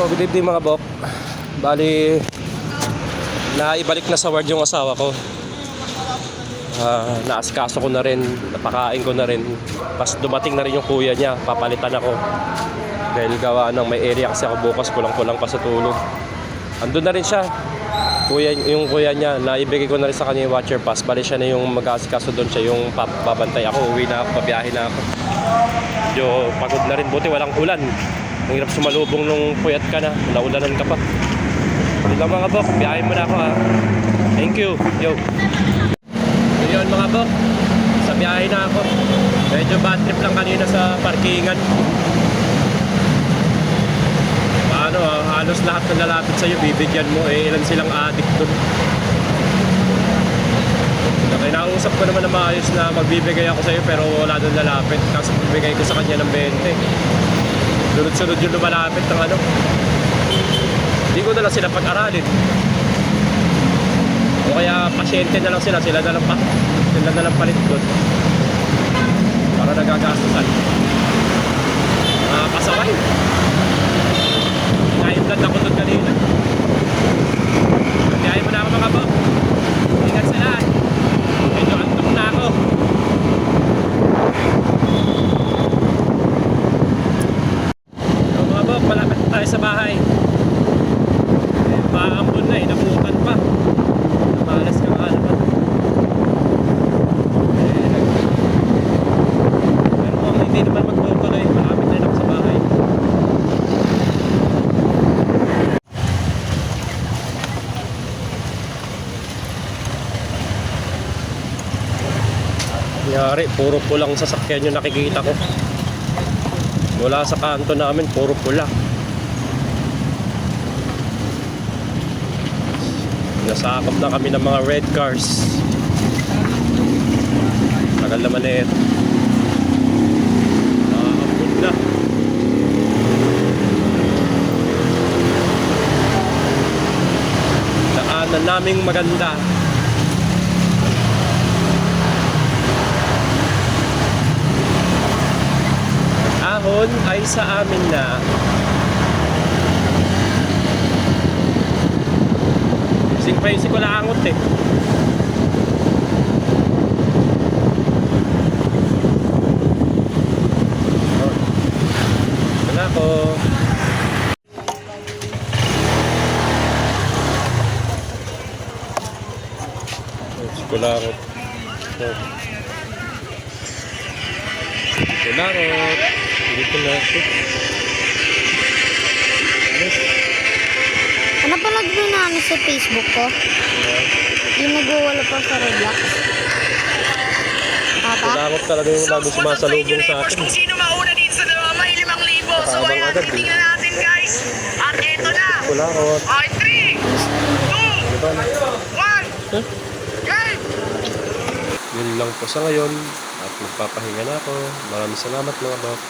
So, good evening mga bok. Bali, naibalik na sa ward yung asawa ko. Ah, naasikaso ko na rin, napakain ko na rin. Pas dumating na rin yung kuya niya, papalitan ako. Dahil gawa ng may area kasi ako bukas, kulang-kulang pa sa tulog. Andun na rin siya. Kuya, yung kuya niya, naibigay ko na rin sa kanya yung watcher pass. Bali siya na yung mag-aasikaso doon siya, yung babantay ako, uwi na ako, pabiyahe na ako. Medyo pagod na rin, buti walang ulan. Ang hirap sumalubong nung puyat ka na, naulanan ka pa. Yun lang mga bok, biyahe mo na ako ha. Thank you. Yo. Yun mga bok, sa biyahe na ako. Medyo bad trip lang kanina sa parkingan. Paano ah, halos lahat ng lalapit sa'yo, bibigyan mo. Eh, ilan silang addict dun. Kinausap ko naman na maayos na magbibigay ako sa'yo pero wala doon lalapit. Kasi bibigay ko sa kanya ng 20. Sunod-sunod yung lumalapit ng ano. Hindi ko na lang sila pag-aralin. O kaya pasyente na lang sila, sila na lang pa. Sila na lang palit doon. Para nagagastusan. Mga pasaway. Naiblad ako doon kanina. Biyahe mo na ako mga bok. Ingat sa lahat. Medyo antok na ako. So, mga bok, malapit na tayo sa bahay. Eh, maambon na, inabutan pa. Namalas ka nga naman. Eh, nag- Pero kung hindi naman magtutuloy, malapit na rin sa bahay. Yari, puro pulang sasakyan yung nakikita ko. Mula sa kanto namin, puro pula. Nasakop na kami ng mga red cars. Tagal naman na ito. Nakakapun na. Daanan naming maganda. ahon ay sa amin na. Sing pa yung sikulangot eh. Ako. Oh, Sikulangot. Sikulangot. Dito na ito. Ano nagbi namin sa Facebook ko? Yung nag-wala pa sa Roblox. Papa? Sikulangot talaga yung lagi sumasalubong sa atin. Kung sino mauna dito sa uh, may limang libo. So ayan, eh. tingnan natin guys. At eto na. Sikulangot. Ay, 3, 2, Diba na? 1, Huh? game! Yun lang po sa ngayon. At magpapahinga na ako. Maraming salamat mga bak.